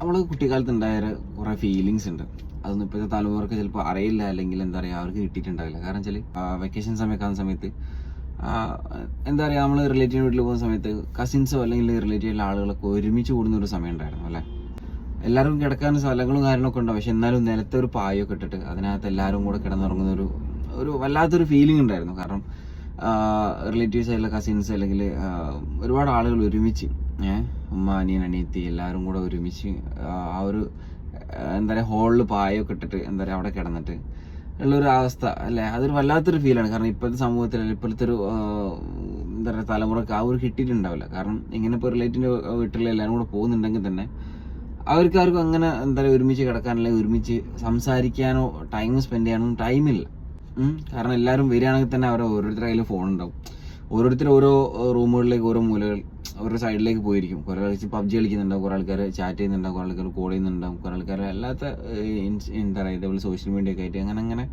നമ്മൾ കുട്ടിക്കാലത്ത് ഉണ്ടായ കുറെ ഫീലിങ്സ് ഉണ്ട്. അതൊന്നും ഇപ്പോഴത്തെ തലമുറയ്ക്ക് ചിലപ്പോൾ അറിയില്ല അല്ലെങ്കിൽ എന്താ പറയുക അവർക്ക് കിട്ടിയിട്ടുണ്ടാവില്ല. കാരണം വെച്ചാൽ വെക്കേഷൻ സമയമൊക്കെ സമയത്ത് എന്താ പറയുക നമ്മൾ റിലേറ്റീവ് വീട്ടിൽ പോകുന്ന സമയത്ത് കസിൻസോ അല്ലെങ്കിൽ റിലേറ്റീവിലെ ആളുകളൊക്കെ ഒരുമിച്ച് കൂടുന്ന ഒരു സമയം ഉണ്ടായിരുന്നു അല്ലേ? എല്ലാവർക്കും കിടക്കാൻ സ്ഥലങ്ങളും കാര്യങ്ങളൊക്കെ ഉണ്ടാവും. പക്ഷെ എന്നാലും നിലത്തെ ഒരു പായൊക്കെ ഇട്ടിട്ട് അതിനകത്ത് എല്ലാവരും കൂടെ കിടന്നുറങ്ങുന്ന ഒരു ഒരു വല്ലാത്തൊരു ഫീലിംഗ് ഉണ്ടായിരുന്നു. കാരണം റിലേറ്റീവ്സ് ആയിട്ടുള്ള കസിൻസ് അല്ലെങ്കിൽ ഒരുപാട് ആളുകൾ ഒരുമിച്ച് ഉമ്മ അനിയൻ അനിയത്തി എല്ലാവരും കൂടെ ഒരുമിച്ച് ആ, ഒരു എന്താ പറയുക ഹോളിൽ പായൊക്കെ ഇട്ടിട്ട് എന്താ പറയുക അവിടെ കിടന്നിട്ട്. ഉള്ളൊരു അവസ്ഥ അല്ലേ? അതൊരു വല്ലാത്തൊരു ഫീലാണ് കാരണം ഇപ്പോഴത്തെ സമൂഹത്തിൽ ഇപ്പോഴത്തെ ഒരു എന്താ പറയുക തലമുറയ്ക്ക് ആ ഒരു കിട്ടിയിട്ടുണ്ടാവില്ല. കാരണം ഇങ്ങനെ ഇപ്പോൾ റിലേറ്റീവിന്റെ വീട്ടിൽ എല്ലാവരും കൂടെ പോകുന്നുണ്ടെങ്കിൽ തന്നെ അവർക്ക് ആർക്കും അങ്ങനെ എന്താ പറയുക ഒരുമിച്ച് കിടക്കാൻ അല്ലെങ്കിൽ ഒരുമിച്ച് സംസാരിക്കാനോ ടൈം സ്പെൻഡ് ചെയ്യാനോ ടൈമില്ല കാരണം എല്ലാവരും വരികയാണെങ്കിൽ തന്നെ അവരെ ഓരോരുത്തരുടെ കയ്യിൽ ഫോൺ ഉണ്ടാവും. ഓരോരുത്തർ ഓരോ റൂമുകളിലേക്ക് ഓരോ മൂലകൾ ഓരോ സൈഡിലേക്ക് പോയിരിക്കും. കുറേ ആൾക്കാർ പബ്ജി കളിക്കുന്നുണ്ടാവും കുറേ ആൾക്കാർ ചാറ്റ് ചെയ്യുന്നുണ്ടാവും കുറേ ആൾക്കാർ കോൾ ചെയ്യുന്നുണ്ടാവും കുറേ ആൾക്കാർ അല്ലാത്ത എന്താ പറയുക ഇതേപോലെ സോഷ്യൽ മീഡിയ ഒക്കെ ആയിട്ട് അങ്ങനെ അങ്ങനെ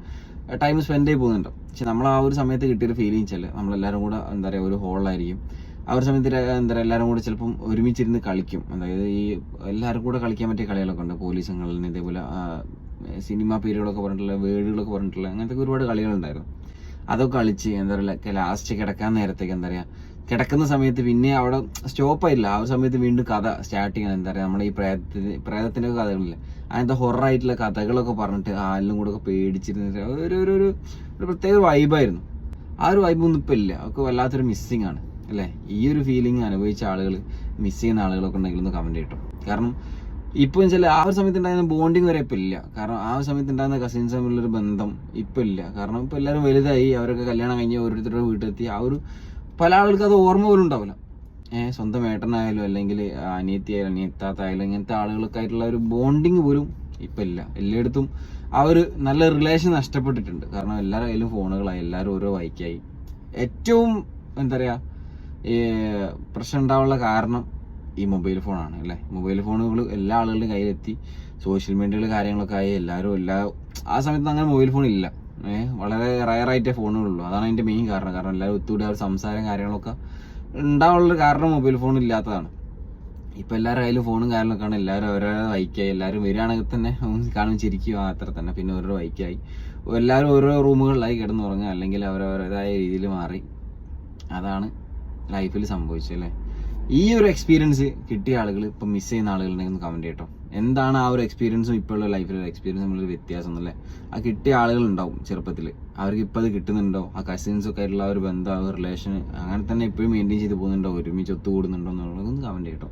ടൈം സ്പെൻഡ് ചെയ്ത് പോകുന്നുണ്ടാവും. പക്ഷെ നമ്മൾ ആ ഒരു സമയത്ത് കിട്ടിയൊരു ഫീലിംഗ് വെച്ചാൽ നമ്മളെല്ലാവരും കൂടെ എന്താ പറയുക ഒരു ഹോളായിരിക്കും ആ ഒരു സമയത്ത് എന്താ പറയുക എല്ലാവരും കൂടെ ചിലപ്പം ഒരുമിച്ചിരുന്ന് കളിക്കും. അതായത് ഈ എല്ലാവരും കൂടെ കളിക്കാൻ പറ്റിയ കളികളൊക്കെ ഉണ്ട്. പോലീസുകളിൽ ഇതേപോലെ സിനിമ പേരുകളൊക്കെ പറഞ്ഞിട്ടുള്ള വേർഡുകളൊക്കെ പറഞ്ഞിട്ടുള്ള അങ്ങനത്തെ ഒരുപാട് കളികളുണ്ടായിരുന്നു അതൊക്കെ കളിച്ച് എന്താ പറയുക ലാസ്റ്റ് കിടക്കാൻ നേരത്തേക്ക് എന്താ പറയുക കിടക്കുന്ന സമയത്ത് പിന്നെ അവിടെ സ്റ്റോപ്പ് ആയില്ല. ആ ഒരു സമയത്ത് വീണ്ടും കഥ സ്റ്റാർട്ട് ചെയ്യണം എന്താ പറയുക നമ്മുടെ ഈ പ്രേതത്തിന് പ്രേതത്തിന്റെ കഥകളില്ലേ? അങ്ങനത്തെ ഹൊറായിട്ടുള്ള കഥകളൊക്കെ പറഞ്ഞിട്ട് ആ എല്ലാം കൂടെ ഒക്കെ പേടിച്ചിരുന്നിട്ട് ഒരു ഒരു ഒരു പ്രത്യേക വൈബായിരുന്നു ആ ഒരു വൈബ് ഒന്നും ഇപ്പം ഇല്ല. ഒക്കെ വല്ലാത്തൊരു മിസ്സിങ് ആണ്. അല്ലേ? ഈ ഒരു ഫീലിംഗ് അനുഭവിച്ച ആളുകൾ മിസ് ചെയ്യുന്ന ആളുകളൊക്കെ ഉണ്ടെങ്കിൽ ഒന്ന് കമന്റ് ചെയ്യട്ടോ കാരണം ഇപ്പം വെച്ചാൽ ആ ഒരു സമയത്ത് ഉണ്ടായിരുന്ന ബോണ്ടിങ് വരെ ഇപ്പം ഇല്ല. കാരണം ആ സമയത്ത് ഉണ്ടായിരുന്ന കസിൻസ് തമ്മിലുള്ളൊരു ബന്ധം ഇപ്പം ഇല്ല. കാരണം ഇപ്പം എല്ലാവരും വലുതായി അവരൊക്കെ കല്യാണം കഴിഞ്ഞ് ഓരോരുത്തരുടെ വീട്ടിലെത്തി. ആ ഒരു പല ആളുകൾക്ക് അത് ഓർമ്മ പോലും ഉണ്ടാവില്ല. ഏഹ് സ്വന്തം ഏട്ടനായാലും അല്ലെങ്കിൽ അനിയത്തിയായാലും അനിയത്താത്തായാലും ഇങ്ങനത്തെ ആളുകളൊക്കെ ആയിട്ടുള്ള ഒരു ബോണ്ടിങ് പോലും ഇപ്പം ഇല്ല. എല്ലായിടത്തും ആ ഒരു നല്ല റിലേഷൻ നഷ്ടപ്പെട്ടിട്ടുണ്ട്. കാരണം എല്ലാവരുടെ കയ്യിലും ഫോണുകളായി എല്ലാവരും ഓരോ ബൈക്കായി ഏറ്റവും എന്താ പറയുക പ്രശ്നം ഉണ്ടാവാനുള്ള കാരണം ഈ മൊബൈൽ ഫോണാണ് അല്ലേ? മൊബൈൽ ഫോണുകൾ എല്ലാ ആളുകളുടെയും കയ്യിലെത്തി. സോഷ്യൽ മീഡിയയിലെ കാര്യങ്ങളൊക്കെ ആയി എല്ലാവരും എല്ലാ ആ സമയത്ത് അങ്ങനെ മൊബൈൽ ഫോൺ ഇല്ല. വളരെ റയറായിട്ടേ ഫോണുകളുള്ളൂ അതാണ് അതിന്റെ മെയിൻ കാരണം. കാരണം എല്ലാവരും ഒത്തുകൂടി ഒരു സംസാരം കാര്യങ്ങളൊക്കെ ഉണ്ടാവാനുള്ള കാരണം മൊബൈൽ ഫോൺ ഇല്ലാത്തതാണ്. ഇപ്പം എല്ലാവരുടെ കയ്യിലും ഫോണും കാര്യങ്ങളൊക്കെയാണ്. എല്ലാവരും ഓരോരോ ബൈക്കായി എല്ലാവരും വരികയാണെങ്കിൽ തന്നെ കാണും ചിരിക്കുക അത്ര തന്നെ. പിന്നെ ഓരോ ബൈക്കായി എല്ലാവരും ഓരോ റൂമുകളിലായി കിടന്നുറങ്ങുക. അല്ലെങ്കിൽ അവരവരുടേതായ രീതിയിൽ മാറി. അതാണ് ലൈഫിൽ സംഭവിച്ചത് അല്ലേ? ഈ ഒരു എക്സ്പീരിയൻസ് കിട്ടിയ ആളുകൾ ഇപ്പം മിസ് ചെയ്യുന്ന ആളുകളുണ്ടെങ്കിൽ ഒന്ന് കമന്റ് ചെയ്യട്ടോ. എന്താണ് ആ ഒരു എക്സ്പീരിയൻസും ഇപ്പോഴുള്ള ലൈഫിലുള്ള എക്സ്പീരിയൻസ് നമ്മൾ വ്യത്യാസം എന്നല്ലേ? ആ കിട്ടിയ ആളുകൾ ഉണ്ടാവും ചെറുപ്പത്തിൽ അവർക്ക് ഇപ്പം അത് കിട്ടുന്നുണ്ടോ? ആ കസിൻസ് ഒക്കെ ആയിട്ടുള്ള ഒരു ബന്ധം ആ റിലേഷൻ അങ്ങനെ തന്നെ ഇപ്പോഴും മെയിന്റെയിൻ ചെയ്ത് പോകുന്നുണ്ടോ? ഒരുമിച്ച് ഒത്തുകൂടുന്നുണ്ടോ എന്നുള്ളത് ഒന്ന് കമന്റ് ചെയ്യട്ടോ.